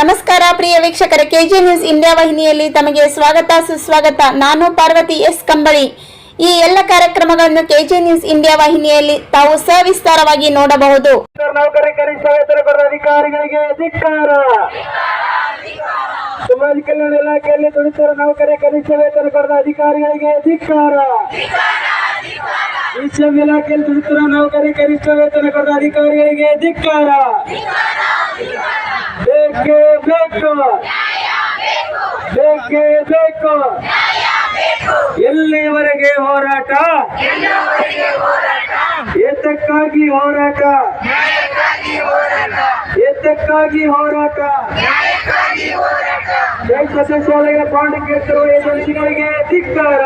ನಮಸ್ಕಾರ ಪ್ರಿಯ ವೀಕ್ಷಕರ, KG news India ವಾಹಿನಿಯಲ್ಲಿ ತಮಗೆ ಸ್ವಾಗತ, ಸುಸ್ವಾಗತ. ನಾನು ಪಾರ್ವತಿ ಎಸ್ ಕಂಬಳಿ. ಈ ಎಲ್ಲ ಕಾರ್ಯಕ್ರಮಗಳನ್ನು ಕೆಜಿ ನ್ಯೂಸ್ ಇಂಡಿಯಾ ವಾಹಿನಿಯಲ್ಲಿ ತಾವು ಸವಿಸ್ತಾರವಾಗಿ ನೋಡಬಹುದು. ಸಮಾಜ ಕಲ್ಯಾಣ ಇಲಾಖೆಯಲ್ಲಿ ದುಡಿತಿರುವ ನೌಕರಿ ಕನಿಷ್ಠ ವೇತನ ಕೊಡದ ಅಧಿಕಾರಿಗಳಿಗೆ ಅಧಿಕಾರ. ಇಲಾಖೆಯಲ್ಲಿ ದುಡಿತಿರುವ ನೌಕರಿ ಕನಿಷ್ಠ ವೇತನ ಅಧಿಕಾರಿಗಳಿಗೆ ಅಧಿಕಾರ. ಬೇಕು. ಎಲ್ಲಿವರೆಗೆ ಹೋರಾಟ? ಏತಕ್ಕಾಗಿ ಹೋರಾಟ. ಏತಕ್ಕಾಗಿ ಹೋರಾಟ. ಜೈ ಸದಸ್ಯಾಲಯ ಪಾಂಡಿಕೇತರು ಏಜೆನ್ಸಿಗಳಿಗೆ ಧಿಕ್ಕಾರ.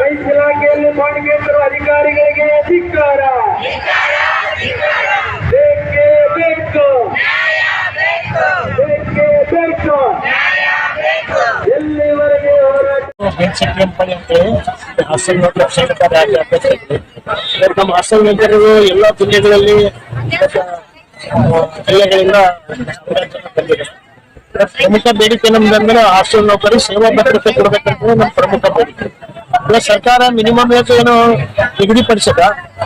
ರೈತ ಇಲಾಖೆಯಲ್ಲಿ ಪಾಂಡಿಕೇತರು ಅಧಿಕಾರಿಗಳಿಗೆ ಧಿಕ್ಕಾರ ಬೇಕೇ ಬೇಕು ಬೇಕೇ ಬೇಕು ಎಲ್ಲಿವರೆಗೆ ಹೋರಾಟ ಬೆನ್ಸಿಕ್ ಕಂಪನಿ ಅಂತೇಳಿ ಹಾಸ್ಟೆಲ್ ನೌಕರ ಸರ್ಕಾರ ರಾಜ್ಯ ಅಧ್ಯಕ್ಷ ಇದ್ದೆ. ಇವತ್ತು ನಮ್ಮ ಹಾಸ್ಟೆಲ್ ನೌಕರರು ಎಲ್ಲ ಜಿಲ್ಲೆಗಳಲ್ಲಿ ಜಿಲ್ಲೆಗಳಿಂದ ಪ್ರಮುಖ ಬೇಡಿಕೆ ನಮ್ದಂದ್ರೆ ಹಾಸ್ಟೆಲ್ ನೌಕರಿ ಸೇವಾ ಭದ್ರತೆ ಕೊಡ್ಬೇಕಂತ ನಮ್ಮ ಪ್ರಮುಖ ಬೇಡಿಕೆ ಈಗ ಸರ್ಕಾರ ಮಿನಿಮಮ್ ಏಜ್ ಏನು ನಿಗದಿಪಡಿಸದ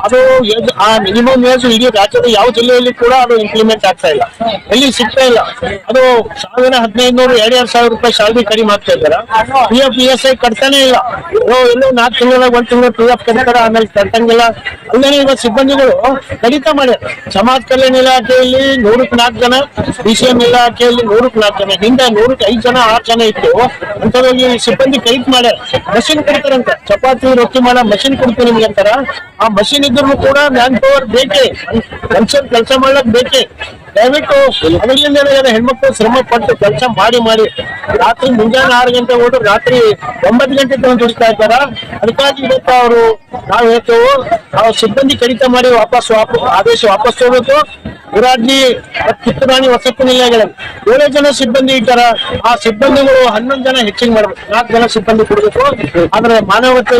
ಅದು ಆ ಮಿನಿಮಮ್ ಏಜ್ ಇಡೀ ರಾಜ್ಯದ ಯಾವ ಜಿಲ್ಲೆಯಲ್ಲಿ ಕೂಡ ಅದು ಇಂಪ್ಲಿಮೆಂಟ್ ಆಗ್ತಾ ಇಲ್ಲ. ಎಲ್ಲಿ ಸಿಗ್ತಾ ಇಲ್ಲ. ಅದು ಸಾವಿರ ಹದಿನೈದು ಎರಡು ಎರಡು ಸಾವಿರ ರೂಪಾಯಿ ಸ್ಯಾಲ್ರಿ ಕಡಿಮೆ ಮಾಡ್ತಾ ಇದ್ದಾರೆ? P F P S I ಕಟ್ತಾನೆ ಇಲ್ಲ. ಎಲ್ಲೋ ನಾಲ್ಕು ತಿಂಗಳ ಒಂದ್ ತಿಂಗಳು ಪಿ ಎಫ್ ಕಟ್ತಾರ? ಆಮೇಲೆ ಕಟ್ಟಂಗಿಲ್ಲ ಅಲ್ಲೇ ಇವತ್ತು ಸಿಬ್ಬಂದಿಗಳು ಕಡಿತ ಮಾಡ್ಯಾರ. ಸಮಾಜ ಕಲ್ಯಾಣ ಇಲಾಖೆಯಲ್ಲಿ ನೂರಕ್ಕೆ ನಾಲ್ಕು ಜನ ಡಿ ಸಿ ಎಂ ಇಲಾಖೆಯಲ್ಲಿ ನೂರಕ್ಕೆ ನಾಲ್ಕು ಜನ, ಹಿಂದೆ ನೂರಕ್ಕೆ ಐದು ಜನ, ಆರು ಜನ ಇತ್ತು. ಅಂತದ್ರಲ್ಲಿ ಸಿಬ್ಬಂದಿ ಕೈಟ್ ಮಾಡ್ಯಾರ. ಮಷಿನ್ ಕೊಡ್ತಾರಂತ. ಚಪಾತಿ, ರೊಟ್ಟಿ ಮಾಡೋ ಮಷಿನ್ ಕೊಡ್ತೀವಿ ನಿಮ್ಗೆ ಅಂತಾರ. ಆ ಮಷಿನ್ ಇದ್ರು ಕೂಡ ಮ್ಯಾನ್ ಪವರ್ ಬೇಕೇ. ಮನುಷ್ಯನ್ ಕೆಲಸ ಮಾಡ್ಲಕ್ ಬೇಕೇ. ದಯವಿಟ್ಟು ಅಂಗಡಿಯಿಂದ ಹೆಣ್ಮಕ್ಳು ಶ್ರಮ ಪಟ್ಟು ಕೆಲಸ ಮಾಡಿ ಮಾಡಿ. ರಾತ್ರಿ ಮುಂಜಾನೆ ಆರು ಗಂಟೆ ಹೋದ್ರು ರಾತ್ರಿ ಒಂಬತ್ತು ಗಂಟೆ ತನಕ ದುಡಿಸ್ತಾ ಇದ್ದಾರ? ಅದಕ್ಕಾಗಿ ಇವತ್ತು ಅವರು, ನಾವು ಹೇಳ್ತೇವೆ, ನಾವು ಸಿಬ್ಬಂದಿ ಕಡಿತ ಮಾಡಿ ವಾಪಸ್ ವಾಪಸ್ ಆದೇಶ ವಾಪಸ್ ತಗೋಬೇಕು. ಮತ್ತು ಕಿತ್ತೂರಾಣಿ ವಸತಿ ನಿಲಯಗಳಲ್ಲಿ ಏಳು ಜನ ಸಿಬ್ಬಂದಿ ಇದ್ದಾರ. ಆ ಸಿಬ್ಬಂದಿಗಳು ಹನ್ನೊಂದು ಜನ ಹೆಚ್ಚಿಗೆ ಮಾಡಬೇಕು. ನಾಲ್ಕು ಜನ ಸಿಬ್ಬಂದಿ ಕೊಡಬೇಕು. ಆದ್ರೆ ಮಾನವತೆ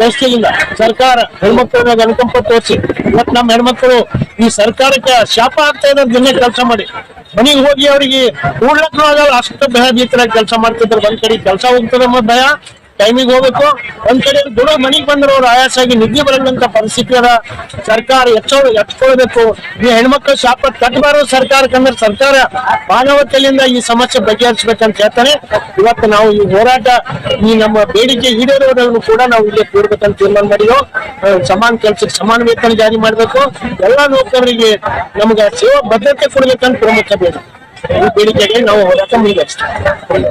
ದೃಷ್ಟಿಯಿಂದ ಸರ್ಕಾರ ಹೆಣ್ಮಕ್ಳ ಅನುಕಂಪ ತೋರಿಸಿ. ಇವತ್ತು ನಮ್ಮ ಹೆಣ್ಮಕ್ಳು ಈ ಸರ್ಕಾರಕ್ಕೆ ಶಾಪ ಆಗ್ತಾ ಇರೋದು ದಿನ ಕೆಲಸ ಮಾಡಿ. ಮನೆಗೆ ಹೋಗಿ ಅವರಿಗೆ ಕೂಡ್ಲಕ್ಕೂ ಆಗಲ್ಲ ಅಷ್ಟು ಭಯಭೀತರಾಗಿ ಕೆಲಸ ಮಾಡ್ತಿದ್ರು. ಒಂದ್ ಕಡೆ ಕೆಲಸ ಹೋಗ್ತದೆ ಅನ್ನೋ ಭಯ. ಟೈಮಿಗೆ ಹೋಗ್ಬೇಕು. ಒಂದ್ ಕಡೆ ದುಡೋ ಮನೆಗೆ ಬಂದ್ರೆ ಅವ್ರು ಆಯಾಸಾಗಿ ನಿದ್ದೆ ಬರಲ್ಲಂತ ಪರಿಸ್ಥಿತಿ ಅದ. ಸರ್ಕಾರ ಎಚ್ಚೋ ಎಚ್ಕೊಳ್ಬೇಕು ಈ ಹೆಣ್ಮಕ್ಳು ಶಾಪ ಕಟ್ಟಬಾರದು ಸರ್ಕಾರಕ್ಕಂದ್ರೆ ಸರ್ಕಾರ ಮಾನವತೆಯಿಂದ ಈ ಸಮಸ್ಯೆ ಬಗೆಹರಿಸ್ಬೇಕಂತ ಹೇಳ್ತಾನೆ. ಇವತ್ತು ನಾವು ಈ ಹೋರಾಟ, ಈ ನಮ್ಮ ಬೇಡಿಕೆ ಈಡೇರೋದನ್ನು ಕೂಡ ನಾವು ಇಲ್ಲಿ ಕೂಡ್ಬೇಕಂತ ತೀರ್ಮಾನ ಮಾಡಿದೆವು ಸಮಾನ ಕೆಲ್ಸಕ್ಕೆ ಸಮಾನ ವೇತನ ಜಾರಿ ಮಾಡಬೇಕು. ಎಲ್ಲಾ ನೌಕರರಿಗೆ ನಮ್ಗೆ ಸೇವಾ ಭದ್ರತೆ ಕೊಡ್ಬೇಕಂತ ಪ್ರಮುಖ ಬೇಡಿಕೆ. ಈ ಬೇಡಿಕೆಗೆ ನಾವು ಹೋರಾಟ ಮುಂದುವರಿಸ್ತೇವೆ.